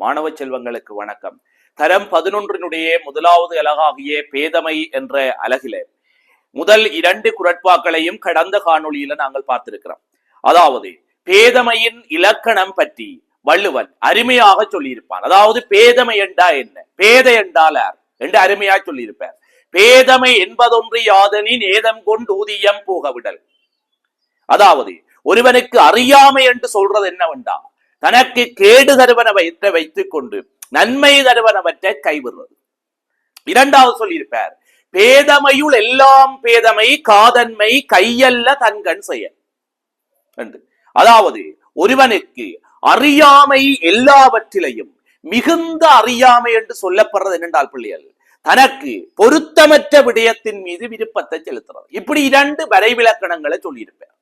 மாணவ செல்வங்களுக்கு வணக்கம். தரம் பதினொன்றினுடைய முதலாவது அலகாகிய பேதமை என்ற அலகிலே முதல் இரண்டு குரட்பாக்களையும் கடந்த காணொளியில நாங்கள் பார்த்திருக்கிறோம். அதாவது பேதமையின் இலக்கணம் பற்றி வள்ளுவன் அருமையாக சொல்லியிருப்பான். அதாவது பேதமை என்றா என்ன? பேத என்றாலார் என்று அருமையாக சொல்லியிருப்பார். பேதமை என்பதொன்று யாதனின் ஏதம் கொண்டு ஊதியம் போகவிடல். அதாவது ஒருவனுக்கு அறியாமை என்று சொல்றது என்னவென்றா தனக்கு கேடு தருவனவற்றை வைத்துக் கொண்டு நன்மை தருவனவற்றை கைவிடுறது இரண்டாவது சொல்லியிருப்பார் பேதமையுள் எல்லாம் பேதமை காதன்மை கையல்ல தன்கண் செயல். என்று அதாவது ஒருவனுக்கு அறியாமை எல்லாவற்றிலையும் மிகுந்த அறியாமை என்று சொல்லப்படுறது என்னென்றால் பிள்ளைகள் தனக்கு பொருத்தமற்ற விடயத்தின் மீது விருப்பத்தை செலுத்துறது இப்படி இரண்டு வரைவிலக்கணங்களை சொல்லியிருப்பார்.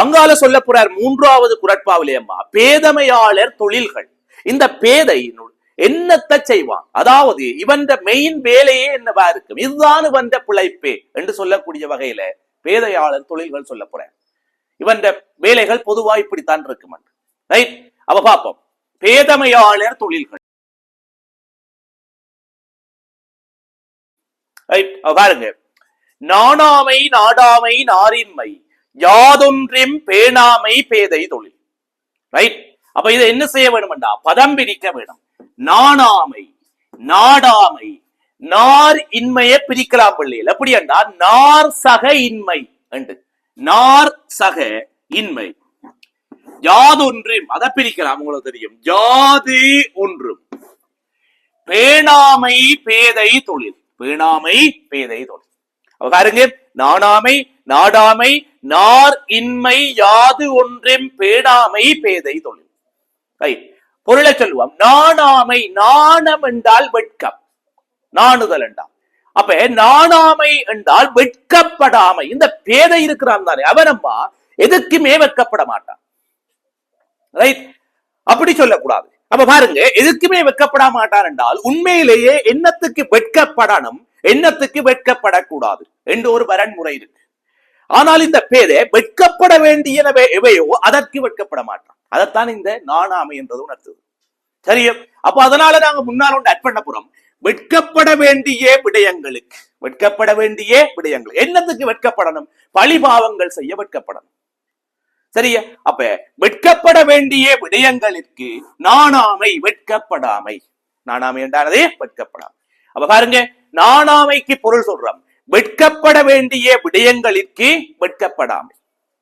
அங்கால சொல்ல போறார் மூன்றாவது குரட்பாவிலே அம்மா பேதமையாளர் தொழில்கள். இந்த பேதை என்னத்தை செய்வான்? அதாவது இவன் மெயின் வேலையே என்னவா இருக்கும்? இதுதான் இவன் பிழைப்பே என்று சொல்லக்கூடிய வகையில பேதையாளர் தொழில்கள் சொல்ல போறேன் இவன் வேலைகள் பொதுவா இப்படித்தான் இருக்கும் ரைட் அவ பாப்போம் பேதமையாளர் தொழில்கள். ரைட் பாருங்க. நாணாமை நாடாமை நாரின்மை. யாதொன்றின் பேணாமை பேதை தொழில். ரைட் அப்ப இதை என்ன செய்ய வேணும்டா பதம் பிரிக்க வேணும். நாணாமை நாடாமை நார் இன்மையை பிரிக்கலாம் பிள்ளைகள். எப்படி என்றா நார் சக இன்மை என்று. நார் சக இன்மை. யாதொன்றும் அதை பிரிக்கலாம் உங்களுக்கு தெரியும். யாது ஒன்றும். பேணாமை பேதை தொழில். பேணாமை பேதை தொழில். அப்ப பாருங்க. நாணாமை நாடாமை நார் இன்மை யாது ஒன்றும் பேடாமை பேதை தொழில். ரைட் பொருளை சொல்லுவோம். நாணாமை நாணம் என்றால் வெட்கம். நாணுதல் என்றால். அப்ப நாணாமை என்றால் வெட்கப்படாமை. இந்த பேதை இருக்கிறான் தானே. அவனம்மா எதுக்குமே வெட்கப்பட மாட்டான். ரைட் அப்படி சொல்லக்கூடாது. அப்ப பாருங்க எதுக்குமே வெட்கப்பட மாட்டான் என்றால் உண்மையிலேயே எண்ணத்துக்கு வெட்கப்படணும் எண்ணத்துக்கு வெட்கப்படக்கூடாது? என்று ஒரு வரன்முறை இருக்கு. ஆனால் இந்த பேதை வெட்கப்பட வேண்டியனவை எவையோ அதற்கு வெட்கப்பட மாட்டான். அதைத்தான் இந்த நாணாமை என்றது உணர்த்துது சரியா? அப்ப அதனால நாங்க முன்னால் ஒன்று அட் பண்ண போறோம். வெட்கப்பட வேண்டிய விடயங்களுக்கு வெட்கப்பட வேண்டிய விடயங்கள். என்னத்துக்கு வெட்கப்படணும்? பழிபாவங்கள் செய்ய வெட்கப்படணும். சரியா? அப்ப வெட்கப்பட வேண்டிய விடயங்களுக்கு நாணாமை வெட்கப்படாமை. நாணாமை என்றானதே வெட்கப்படாமை. அப்ப பாருங்க நாணாமைக்கு பொருள் சொல்றோம். வெட்கப்பட வேண்டிய விடயங்களிற்கு வெட்கப்படாமை.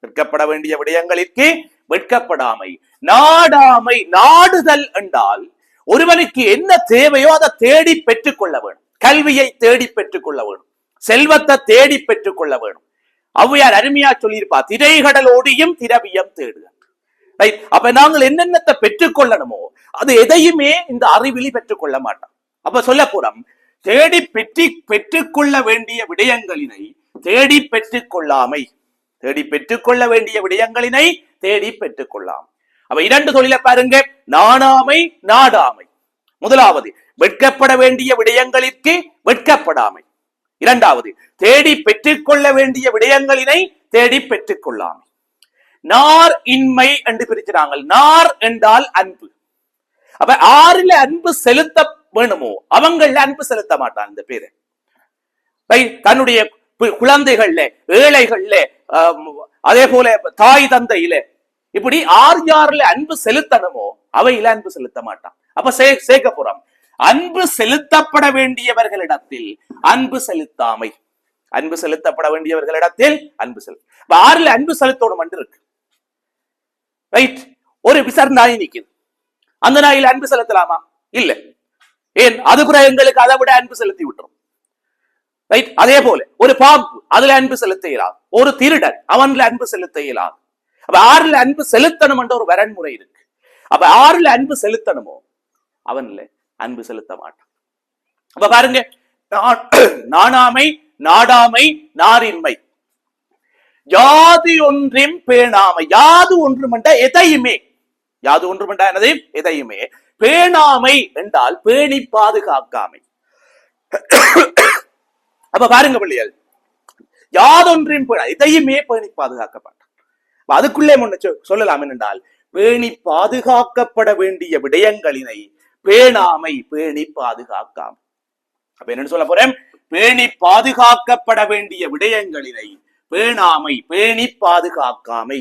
வெட்கப்பட வேண்டிய விடயங்களிற்கு வெட்கப்படாமை. நாடாமை நாடுதல் என்றால் ஒருவனுக்கு என்ன தேவையோ அதை தேடி பெற்றுக் கொள்ள வேணும் கல்வியை தேடி பெற்றுக் கொள்ள வேணும் செல்வத்தை தேடி பெற்றுக் கொள்ள வேணும் அவ்வையார் அருமையா சொல்லியிருப்பா திரைகடலோடியும் திரவியம் தேடுதல். ரைட் அப்ப நாங்கள் என்னென்னத்தை பெற்றுக்கொள்ளணுமோ அது எதையுமே இந்த அறிவிலி பெற்றுக்கொள்ள மாட்டோம். அப்ப சொல்ல போறோம் தேடி பெற்றி பெற்றுக்கொள்ள வேண்டிய விடயங்களினை தேடி பெற்றுக் கொள்ளாமை தேடி பெற்றுக்கொள்ள வேண்டிய விடயங்களினை தேடி பெற்றுக் கொள்ளாம் அப்ப இரண்டு தொழில பாருங்க நாணாமை நாடாமை முதலாவது வெட்கப்பட வேண்டிய விடயங்களிற்கு வெட்கப்படாமை. இரண்டாவது தேடி பெற்றுக்கொள்ள வேண்டிய விடயங்களினை தேடி பெற்றுக் கொள்ளாமை நார் இன்மை என்று பிரிக்கிறாங்க நார் என்றால் அன்பு. அப்ப ஆறில அன்பு செலுத்த வேணுமோ அவங்கள அன்பு செலுத்த மாட்டான் இந்த பேரு. தன்னுடைய குழந்தைகள்ல ஏழைகள்ல அதே போல தாய் தந்தையில இப்படி ஆறு யாருல அன்பு செலுத்தணுமோ அவையில அன்பு செலுத்த மாட்டான். அப்ப சேர்க்க போறோம் அன்பு செலுத்தப்பட வேண்டியவர்களிடத்தில் அன்பு செலுத்தாமை. அன்பு செலுத்தப்பட வேண்டியவர்களிடத்தில் அன்பு செலுத்த ஆறுல அன்பு செலுத்தோடும் என்று இருக்கு. ரைட் ஒரு விசர் நாய் நிக்குது அந்த நாயில் அன்பு செலுத்தலாமா? இல்ல. ஏன்? அது கூட எங்களுக்கு அதை விட அன்பு செலுத்தி விட்டுரும் ரைட் அதே போல ஒரு பாம்பு அதுல அன்பு செலுத்த இயலாது ஒரு திருடன் அவன்ல அன்பு செலுத்த இயலாது அப்ப ஆறுல அன்பு செலுத்தணும் என்ற ஒரு வரன்முறை இருக்கு. அப்ப ஆறுல அன்பு செலுத்தணுமோ? அவன்ல அன்பு செலுத்த மாட்டான். அப்ப பாருங்க நாணாமை நாடாமை நாரின்மை. யாது ஒன்றின் பேணாமை. யாது ஒன்றும் எதையுமே. யாது ஒன்றும் என்னது? எதையுமே. பேணாமை என்றால் பேணி பாதுகாக்காமை. அப்ப பாருங்க பிள்ளைகள் யாதொன்றின் இதையுமே பேணி பாதுகாக்கப்பட்டார் அதுக்குள்ளே முன்ன சொல்லலாம் என்னென்றால் பேணி பாதுகாக்கப்பட வேண்டிய விடயங்களினை பேணாமை பேணி பாதுகாக்காமை. அப்ப என்னன்னு சொல்ல போறேன்? பேணி பாதுகாக்கப்பட வேண்டிய விடயங்களினை பேணாமை பேணி பாதுகாக்காமை.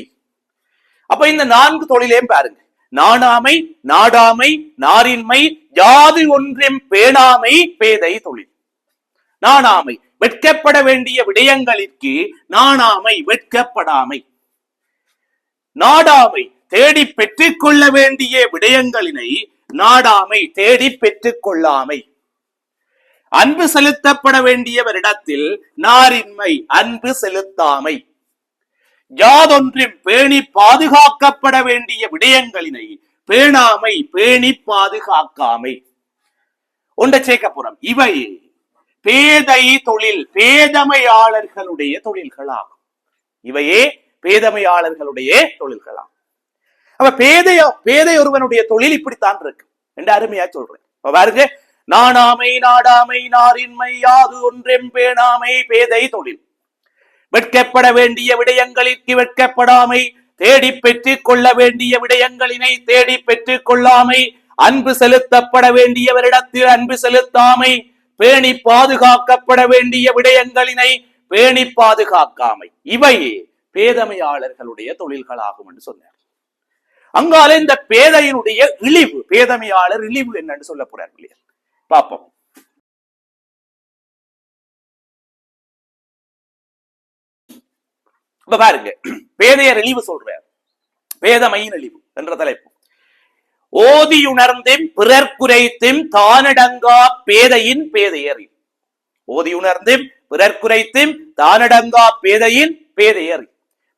அப்ப இந்த நான்கு தொழிலையும் பாருங்க. நாணாமை நாடாமை நாரின்மை யாது ஒன்றும் பேணாமை பேதை தொழில். நாணாமை வெட்கப்பட வேண்டிய விடயங்களிற்கு நாணாமை வெட்கப்படாமை. நாடாமை தேடி பெற்றுக் கொள்ள வேண்டிய விடயங்களினை நாடாமை தேடி பெற்றுக் கொள்ளாமை அன்பு செலுத்தப்பட வேண்டியவரிடத்தில் நாரின்மை அன்பு செலுத்தாமை. யாதொன்றும் பேணி பாதுகாக்கப்பட வேண்டிய விடயங்களினை பேணாமை பேணி பாதுகாக்காமை. ஒன்றை சேர்க்கப்புறம் இவை பேதை தொழில் பேதமையாளர்களுடைய தொழில்களாகும். இவையே பேதமையாளர்களுடைய தொழில்களாகும் அப்ப பேதைய பேதை ஒருவனுடைய தொழில் இப்படித்தான் இருக்கு. என்று அருமையா சொல்றேன். அப்ப பாருங்க நாணாமை நாடாமை நாரின்மை யாது ஒன்றெம் பேணாமை பேதை தொழில். வெட்கப்பட வேண்டிய விடயங்களிற்கு வெட்கப்படாமை தேடி பெற்றுக் கொள்ள வேண்டிய விடயங்களினை தேடி பெற்றுக் கொள்ளாமை அன்பு செலுத்தப்பட வேண்டியவரிடத்தில் அன்பு செலுத்தாமை பேணி பாதுகாக்கப்பட வேண்டிய விடயங்களினை பேணி பாதுகாக்காமை. இவை பேதமையாளர்களுடைய தொழில்களாகும் என்று சொன்னார். அங்கால இந்த பேதையினுடைய இழிவு பேதமையாளர் இழிவு என்னன்னு சொல்ல போறார் இல்லையா? பார்ப்போம். இப்ப பாருங்க வேதைய நெளிவு சொல்றார். பேதமையின் நெளிவு என்ற தலைப்பு. ஓதியுணர்ந்தும் பிறர் குறைத்தும் தானடங்கா பேதையின் பேதையர் ஓதியுணர்ந்தும் பிறர் குறைத்தும் தானடங்கா பேதையின் பேதையறி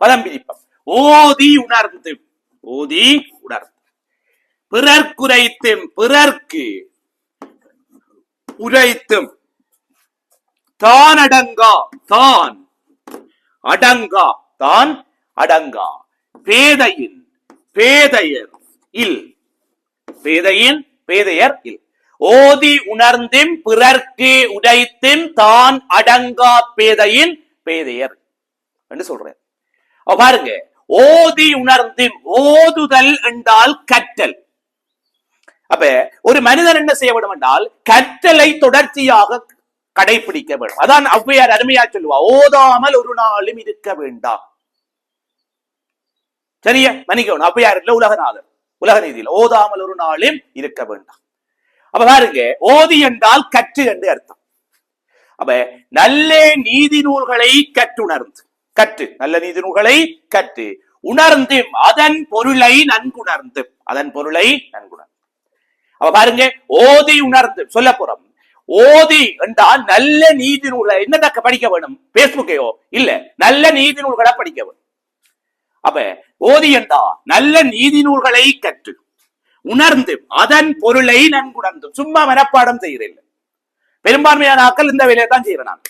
பதம் பிரிப்பம். ஓதி உணர்ந்தும் ஓதி உணர்ந்து பிறர் குறைத்தும் பிறர்க்கு உரைத்தும் தானடங்கா தான். அடங்கா. தான் அடங்கா. பேதையின் பேதையர் இல். பேதையின் பேதையர் இல். ஓதி உணர்ந்தும் பிறர்க்கு உடைத்தும் தான் அடங்கா பேதையின் பேதையர். என்று சொல்றேன். பாருங்க. ஓதி உணர்ந்தும் ஓதுதல் என்றால் கற்றல். அப்ப ஒரு மனிதன் என்ன செய்ய வேண்டும் என்றால் கற்றலை தொடர்ச்சியாக கடைபிடிக்க வேண்டும். அதான் ஔவையார் அருமையா சொல்லுவா ஓதாமல் ஒரு நாளும் இருக்க வேண்டாம் சரியா? மன்னிக்கணும் ஔவையார் இல்ல உலகநாதர். உலக நீதியில் ஓதாமல் ஒரு நாளும் இருக்க வேண்டாம் அப்ப பாருங்க ஓதி என்றால் கற்று என்று அர்த்தம். அப்ப நல்ல நீதி நூல்களை கற்றுணர்ந்து. கற்று நல்ல நீதி நூல்களை கற்று உணர்ந்து அதன் பொருளை நன்குணர்ந்து அதன் பொருளை நன்குணர்ந்து. அப்ப பாருங்க ஓதி உணர்ந்து. சொல்ல போறோம். ஓதி என்றால் நல்ல நீதி நூல்களை என்னதக்க படிக்க வேணும்? பேஸ்புக்கையோ இல்ல. நல்ல நீதி நூல்களை படிக்க வேணும். அப்ப ஓதி என்றா நல்ல நீதி நூல்களை கற்று உணர்ந்து அதன் பொருளை நன்குணர்ந்து. சும்மா மனப்பாடம் செய்கிறேன் பெரும்பான்மையான ஆக்கள் இந்த வேலையை தான் செய்யறேன் நான்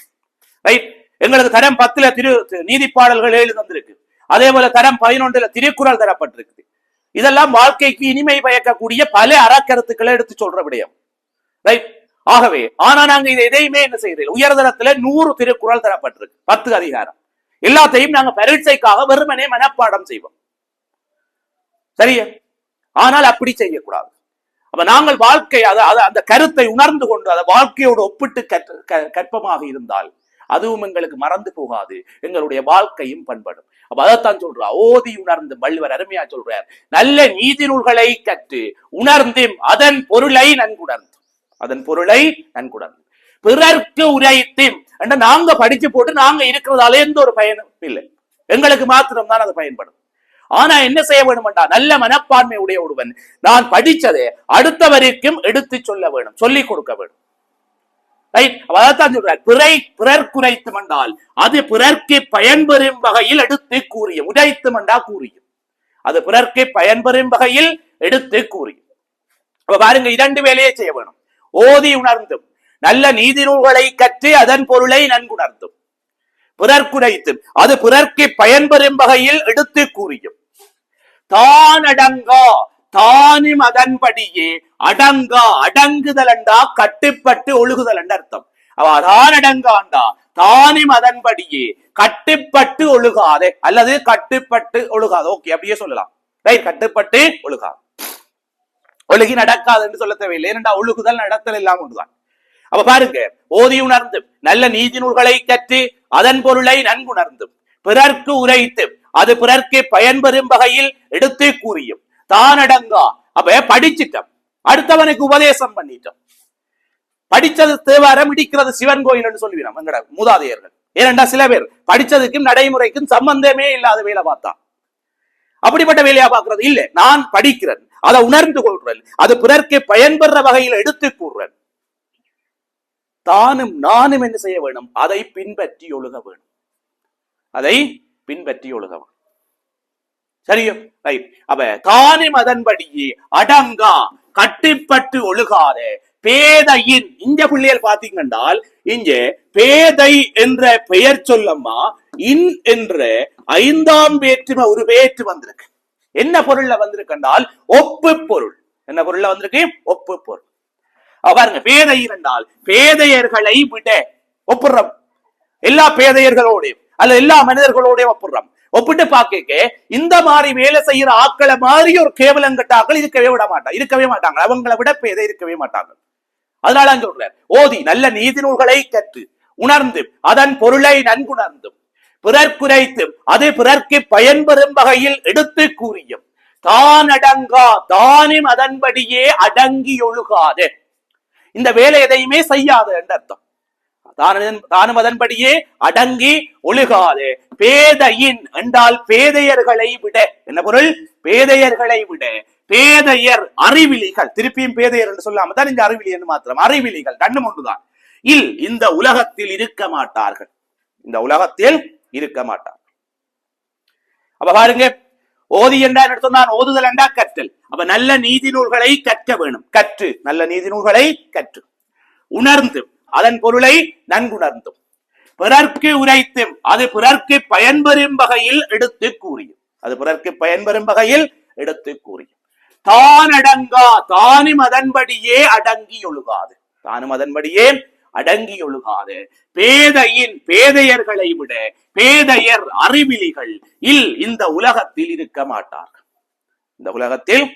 ரைட் எங்களுக்கு தரம் பத்துல திரு நீதிப்பாடல்கள் எழுதி தந்திருக்கு. அதே போல தரம் பதினொன்றுல திருக்குறள் தரப்பட்டிருக்கு இதெல்லாம் வாழ்க்கைக்கு இனிமை பயக்கக்கூடிய பல அறக்கருத்துக்களை எடுத்து சொல்ற விடயம். ரைட் ஆகவே ஆனா நாங்க இதை எதையுமே என்ன செய்யறது உயர்தரத்துல நூறு திருக்குறள் தரப்பட்டிருக்கு. பத்து அதிகாரம். எல்லாத்தையும் நாங்க பரீட்சைக்காக வெறுமனே மனப்பாடம் செய்வோம். சரியா? ஆனால் அப்படி செய்யக்கூடாது. அப்ப நாங்கள் வாழ்க்கை அதை அந்த கருத்தை உணர்ந்து கொண்டு அதை வாழ்க்கையோடு ஒப்பிட்டு கற்று- க- கற்பமாக இருந்தால் அதுவும் எங்களுக்கு மறந்து போகாது. எங்களுடைய வாழ்க்கையும் பண்படும். அப்ப அதைத்தான் சொல்றா. ஓதி உணர்ந்து வள்ளுவர் அருமையா சொல்றார். நல்ல நீதி நூல்களை கற்று உணர்ந்தும் அதன் பொருளை நன்குணர்ந்து. அதன் பொருளை நன்குணர்ந்து பிறர்க்கு உரைத்தேன். என்ற நாங்க படிச்சு போட்டு நாங்க இருக்கிறதால எந்த ஒரு பயனும் இல்லை. எங்களுக்கு மாத்திரம் தான் அது பயன்படும். ஆனா என்ன செய்ய வேண்டும்டா நல்ல மனப்பான்மை உடைய ஒருவன். நான் படிச்சதை அடுத்தவருக்கும் எடுத்து சொல்ல வேணும். சொல்லிக் கொடுக்க வேணும். ரைட் பிறை பிறர் குறைத்து அது பிறர்க்கு பயன்பெறும் வகையில் எடுத்து கூறியும். உடைத்து என்றா கூறியும். அது பிறர்க்கு பயன்பெறும் வகையில் எடுத்து கூறியும். அப்ப பாருங்க இரண்டு வேலையை செய்ய வேணும். ஓதி உணர்ந்தும். நல்ல நீதி நூல்களை கற்று அதன் பொருளை நன்குணர்ந்தும். பிறர்க்குடைத்தும் அது பிறர்க்கு பயன்பெறும் வகையில் எடுத்து கூறியும். தானடங்கா தானும் அதன்படியே அடங்கா அடங்குதல் அண்டா கட்டுப்பட்டு ஒழுகுதல் என்ற அர்த்தம். அவ தானடங்காண்டா தானும் அதன்படியே கட்டுப்பட்டு ஒழுகாதே அல்லது கட்டுப்பட்டு ஒழுகாது. ஓகே அப்படியே சொல்லலாம். ரைட் கட்டுப்பட்டு ஒழுகாது. ஒழுகி நடக்காது என்று சொல்ல தேவையில்லை. ஏனென்றா ஒழுகுதல் நடத்தல் எல்லாம் ஒன்றுதான். அப்ப பாருங்க ஓதி உணர்ந்து நல்ல நீதி நூல்களை கற்று அதன் பொருளை நன்குணர்ந்தும் பிறர்க்கு உரைத்து அது பிறர்க்கு பயன்பெறும் வகையில் எடுத்து கூறியும். தானடங்கா. அப்ப படிச்சிட்டோம். அடுத்தவனுக்கு உபதேசம் பண்ணிட்டோம். படிச்சது தேவாரம் இடிக்கிறது சிவன் கோயில் சொல்லுவீங்க எங்கட மூதாதையர்கள். ஏனென்றா சில பேர். படிச்சதுக்கும் நடைமுறைக்கும் சம்பந்தமே இல்லாத வேலை பார்த்தான் அப்படிப்பட்ட வேலையா பார்க்கறது? இல்ல. நான் படிக்கிறேன். அதை உணர்ந்து கொள்றேன் அது பிறர்க்கு பயன்பெற வகையில் எடுத்து கூறுறேன். தானும் நானும் என்ன செய்ய வேணும்? அதை பின்பற்றி ஒழுக வேணும். அதை பின்பற்றி ஒழுக வேணும். சரியோ? ரைட். அப்ப தானும் அதன்படியே அடங்கா கட்டுப்பட்டு ஒழுகாத. பேதையின் இந்த பிள்ளைகள் பாத்தீங்கன்றால் இங்கே பேதை என்ற பெயர் சொல்லம்மா இன் என்ற ஐந்தாம் வேற்றுமை ஒரு வேற்று வந்திருக்கு. என்ன பொருள்ல வந்திருக்கென்றால் ஒப்பு பொருள். என்ன பொருள்ல வந்திருக்கு? ஒப்பு பொருள். பாருங்க பேதை என்றால் பேதையர்களை விட ஒப்புறோம் எல்லா பேதையர்களோடையும் அல்ல எல்லா மனிதர்களோடையும் ஒப்புறோம் ஒப்பிட்டு பாக்க இந்த மாதிரி வேலை செய்யற ஆக்களை மாதிரி ஒரு கேவலம் கட்டாக்கள் இருக்கவே விட மாட்டாங்க இருக்கவே மாட்டாங்க. அவங்களை விட பேதை இருக்கவே மாட்டாங்க. அதனால சொல்றார் ஓதி நல்ல நீதி நூல்களை கற்று உணர்ந்து அதன் பொருளை நன்குணர்ந்தும் பிறர் குறைத்தும் அது பிறர்க்கு பயன்பெறும் வகையில் எடுத்து கூறியும் தான் அடங்கா தானும் அதன்படியே அடங்கி ஒழுகாது. இந்த வேலை எதையுமே செய்யாது என்ற அர்த்தம். தானும் அதன்படியே அடங்கி ஒழுகாது. பேதையின் என்றால் பேதையர்களை விட என்ன பொருள்? பேதையர்களை விட பேதையர் அறிவிலிகள். திருப்பியும் பேதையர் என்று சொல்லாம தான் இந்த அறிவிலி மாத்திரம். அறிவிலிகள் கண்ணும் ஒன்றுதான். இல் இந்த உலகத்தில் இருக்க மாட்டார்கள். இந்த உலகத்தில் இருக்க மாட்டார்கள். அப்ப பாருங்க ஓதி என்றா சொன்னான் ஓதுதல் என்றா கற்றல். அப்ப நல்ல நீதி நூல்களை கற்க வேணும். கற்று நல்ல நீதி நூல்களை கற்று. உணர்ந்து அதன் பொருளை நன்குணர்ந்தும். பிறர்க்கு உரைத்தும் அது பிறர்க்கு பயன்பெறும் வகையில் எடுத்து கூறியும். அது பிறர்க்கு பயன்பெறும் வகையில் எடுத்து கூறியும். தான் அடங்கா தானும் அதன்படியே அடங்கி ஒழுகாது தானும் அதன்படியே அடங்கி ஒழுகாது பேதையின் பேதையர்களை விட பேதையர் அறிவிலிகள் இல் இந்த உலகத்தில் இருக்க மாட்டார்கள். இந்த உலகத்தில்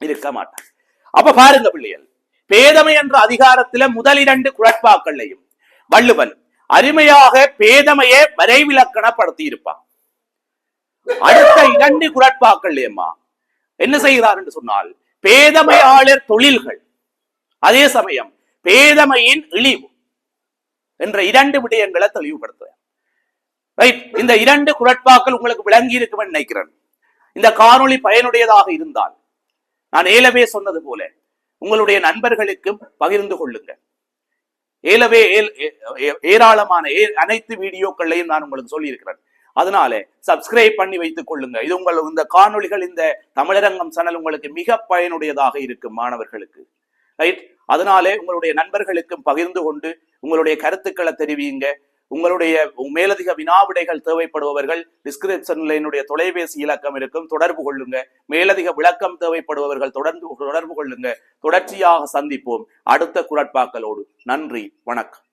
இருக்க மாட்டார் அப்ப பாருங்க பிள்ளைகள் பேதமை என்ற அதிகாரத்தில முதல் இரண்டு குழப்பாக்கள்லையும் வள்ளுவன் அருமையாக பேதமையை வரைவிலக்கணப்படுத்தி இருப்பான் அடுத்த இரண்டு குரட்பாக்கள்லையம்மா என்ன செய்கிறார் என்று சொன்னால் பேதமையாளர் தொழில்கள். அதே சமயம் பேதமையின் இழிவு என்ற இரண்டு விடயங்களை தெளிவுபடுத்துவேன். ரைட் இந்த இரண்டு குரட்பாக்கள் உங்களுக்கு விளங்கி இருக்கும் நினைக்கிறேன். இந்த காணொளி பயனுடையதாக இருந்தால் நான் ஏலவே சொன்னது போல உங்களுடைய நண்பர்களுக்கும் பகிர்ந்து கொள்ளுங்க ஏலவே ஏல்- ஏராளமான ஏ- அனைத்து வீடியோக்களையும் நான் உங்களுக்கு சொல்லியிருக்கிறேன். அதனால சப்ஸ்கிரைப் பண்ணி வைத்துக் கொள்ளுங்க. இது உங்கள் இந்த காணொளிகள் இந்த தமிழரங்கம் சேனல் உங்களுக்கு மிக பயனுடையதாக இருக்கும் மாணவர்களுக்கு. ரைட் அதனாலே உங்களுடைய நண்பர்களுக்கும் பகிர்ந்து கொண்டு உங்களுடைய கருத்துக்களை தெரிவியுங்க. உங்களுடைய மேலதிக வினாவிடைகள் தேவைப்படுபவர்கள் டிஸ்கிரிப்ஷன்ல என்னுடைய தொலைபேசி இலக்கம் இருக்கும் தொடர்பு கொள்ளுங்க. மேலதிக விளக்கம் தேவைப்படுபவர்கள் தொடர்ந்து தொடர்பு கொள்ளுங்க. தொடர்ச்சியாக சந்திப்போம். அடுத்த குரட்பாக்களோடு நன்றி. வணக்கம்.